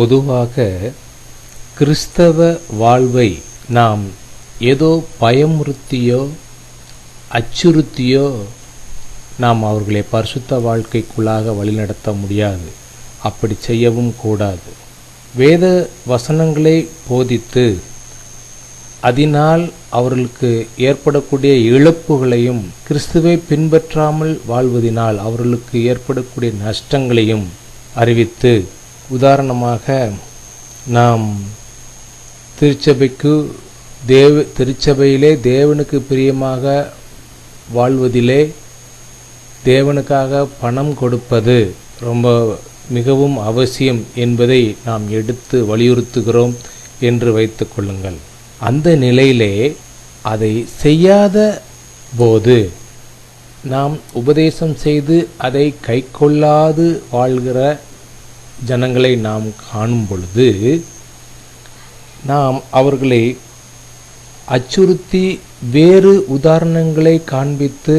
பொதுவாக கிறிஸ்தவ வாழ்வை நாம் ஏதோ பயமுறுத்தியோ அச்சுறுத்தியோ நாம் அவர்களை பரிசுத்த வாழ்க்கைக்குள்ளாக வழிநடத்த முடியாது. அப்படி செய்யவும் கூடாது. வேத வசனங்களை போதித்து அதனால் அவர்களுக்கு ஏற்படக்கூடிய இழப்புகளையும் கிறிஸ்துவை பின்பற்றாமல் வாழ்வதினால் அவர்களுக்கு ஏற்படக்கூடிய நஷ்டங்களையும் அறிவித்து உதாரணமாக நாம் திருச்சபைக்கு தேவ திருச்சபையிலே தேவனுக்கு பிரியமாக வாழ்வதிலே தேவனுக்காக பணம் கொடுப்பது ரொம்ப மிகவும் அவசியம் என்பதை நாம் எடுத்து வலியுறுத்துகிறோம் என்று வைத்து கொள்ளுங்கள். அந்த நிலையிலே அதை செய்யாத போது நாம் உபதேசம் செய்து அதை கைக்கொள்ளாது வாழ்கிற ஜனங்களை நாம் காணும் பொழுது நாம் அவர்களை அச்சுறுத்தி வேறு உதாரணங்களை காண்பித்து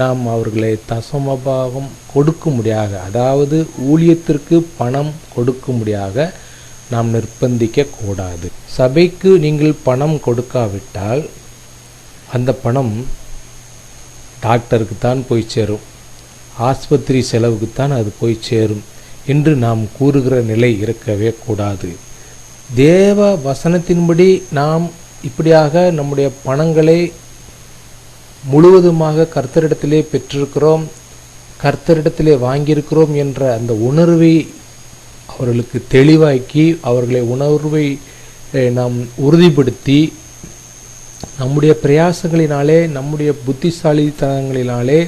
நாம் அவர்களை தசமபாகம் கொடுக்க முடியாக அதாவது ஊழியத்திற்கு பணம் கொடுக்க முடியாக நாம் நிர்பந்திக்க கூடாது. சபைக்கு நீங்கள் பணம் கொடுக்காவிட்டால் அந்த பணம் டாக்டருக்கு தான் போய் சேரும். ஆஸ்பத்திரி செலவுக்கு தான் அது போய் சேரும். என்று நாம் கூறுகிற நிலை இருக்கவே கூடாது. தேவ வசனத்தின்படி நாம் இப்படியாக நம்முடைய பணங்களை முழுவதுமாக கர்த்தரிடத்திலே பெற்றிருக்கிறோம் கர்த்தரிடத்திலே வாங்கியிருக்கிறோம் என்ற அந்த உணர்வை அவர்களுக்கு தெளிவாக்கி அவர்களை உணர்வை நாம் உறுதிப்படுத்தி நம்முடைய பிரயாசங்களினாலே நம்முடைய புத்திசாலித்தனங்களினாலே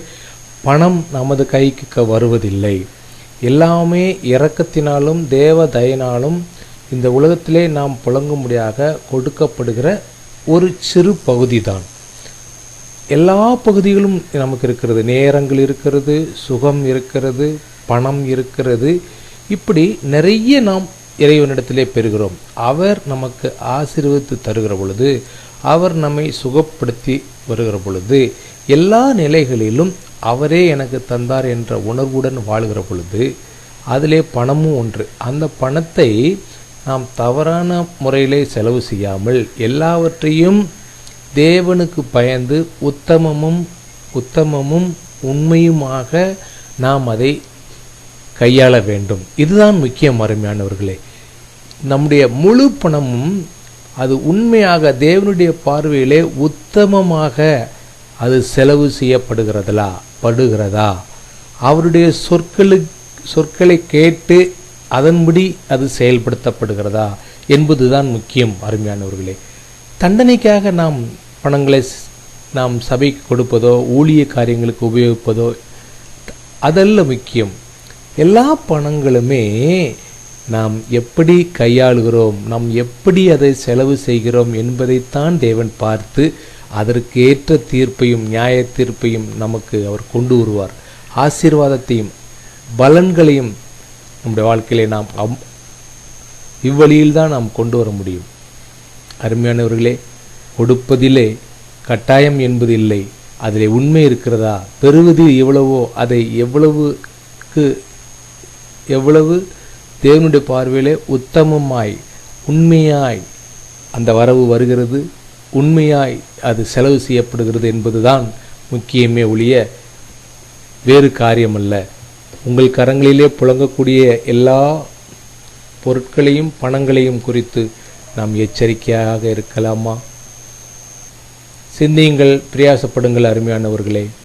பணம் நமது கைக்கு வருவதில்லை. எல்லாமே இரக்கத்தினாலும் தேவ தயனாலும் இந்த உலகத்திலே நாம் புழங்கும்படியாக கொடுக்கப்படுகிற ஒரு சிறு பகுதி தான் எல்லா பகுதிகளும் நமக்கு இருக்கிறது. நேரங்கள் இருக்கிறது சுகம் இருக்கிறது பணம் இருக்கிறது. இப்படி நிறைய நாம் இறைவனிடத்திலே பெறுகிறோம். அவர் நமக்கு ஆசீர்வதித்து தருகிற பொழுது அவர் நம்மை சுகப்படுத்தி வருகிற பொழுது எல்லா நிலைகளிலும் அவரே எனக்கு தந்தார் என்ற உணர்வுடன் வாழ்கிற பொழுது அதிலே பணமும் ஒன்று. அந்த பணத்தை நாம் தவறான முறையிலே செலவு செய்யாமல் எல்லாவற்றையும் தேவனுக்கு பயந்து உத்தமமும் உத்தமமும் உண்மையுமாக நாம் அதை கையாள வேண்டும். இதுதான் முக்கியம் அருமையானவர்களே. நம்முடைய முழு பணமும் அது உண்மையாக தேவனுடைய பார்வையிலே உத்தமமாக அது செலவு செய்யப்படுகிறதா படுகிறதா? அவருடைய சொற்களுக்கு சொற்களை கேட்டு அதன்படி அது செயல்படுத்தப்படுகிறதா? என்பதுதான் முக்கியம் அருமையானவர்களே. தண்டனைக்காக நாம் பணங்களை நாம் சபைக்கு கொடுப்பதோ ஊழிய காரியங்களுக்கு உபயோகிப்பதோ அதல்ல முக்கியம். எல்லா பணங்களுமே நாம் எப்படி கையாளுகிறோம் நாம் எப்படி அதை செலவு செய்கிறோம் என்பதைத்தான் தேவன் பார்த்து அதற்கு ஏற்ற தீர்ப்பையும் நியாய தீர்ப்பையும் நமக்கு அவர் கொண்டு வருவார். ஆசீர்வாதத்தையும் பலன்களையும் நம்முடைய வாழ்க்கையிலே நாம் அம்- இவ்வழியில்தான் நாம் கொண்டு வர முடியும். அருமையானவர்களே கொடுப்பதிலே கட்டாயம் என்பது இல்லை அதிலே உண்மை இருக்கிறதா? பெறுவது எவ்வளவோ அதை எவ்வளவுக்கு எவ்வளவு தேவனுடைய பார்வையிலே உத்தமமாய் உண்மையாய் அந்த வரவு வருகிறது. உண்மையாய் அது செலவு செய்யப்படுகிறது என்பதுதான் முக்கியமே ஒழிய வேறு காரியமல்ல. உங்கள் கரங்களிலே புழங்கக்கூடிய எல்லா பொருட்களையும் பணங்களையும் குறித்து நாம் எச்சரிக்கையாக இருக்கலாமா? சிந்தியுங்கள் பிரயாசப்படுங்கள் அருமையானவர்களே.